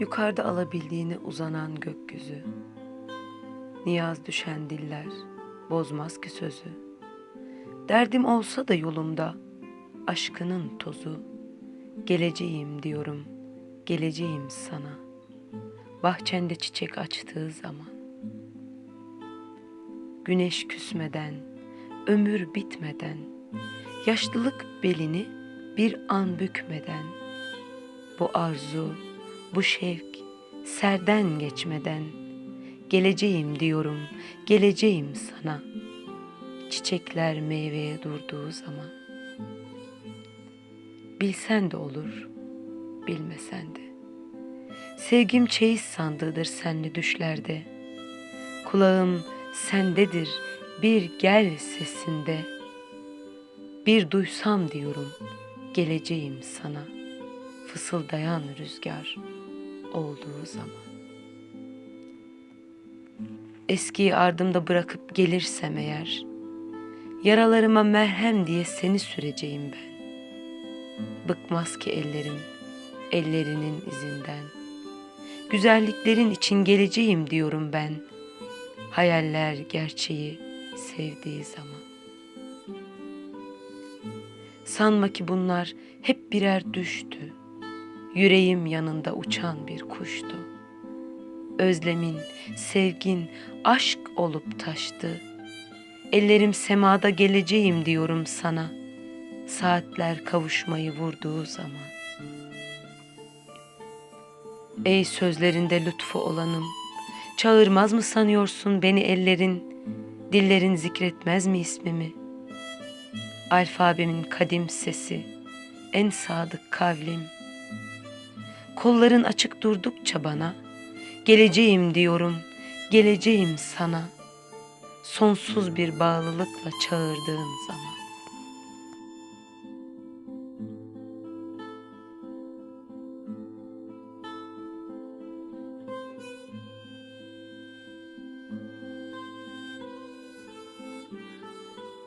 Yukarıda alabildiğini uzanan gökyüzü. Niyaz düşen diller bozmaz ki sözü. Derdim olsa da yolumda aşkının tozu. Geleceğim diyorum, geleceğim sana. Bahçende çiçek açtığı zaman. Güneş küsmeden, ömür bitmeden, yaşlılık belini bir an bükmeden, bu arzu, bu şevk serden geçmeden, geleceğim diyorum, geleceğim sana. Çiçekler meyveye durduğu zaman. Bilsen de olur, bilmesen de. Sevgim çeyiz sandığıdır senli düşlerde. Kulağım sendedir bir gel sesinde. Bir duysam diyorum geleceğim sana. Fısıldayan rüzgar olduğu zaman. Eskiyi ardımda bırakıp gelirsem eğer, yaralarıma merhem diye seni süreceğim ben. Bıkmaz ki ellerim, ellerinin izinden. Güzelliklerin için geleceğim diyorum ben. Hayaller gerçeği sevdiği zaman. Sanma ki bunlar hep birer düştü. Yüreğim yanında uçan bir kuştu. Özlemin, sevgin, aşk olup taştı. Ellerim semada geleceğim diyorum sana. Saatler kavuşmayı vurduğu zaman. Ey sözlerinde lütfu olanım, çağırmaz mı sanıyorsun beni ellerin, dillerin zikretmez mi ismimi? Alfabemin kadim sesi, en sadık kavlim. Kolların açık durdukça bana, geleceğim diyorum, geleceğim sana. Sonsuz bir bağlılıkla çağırdığın zaman.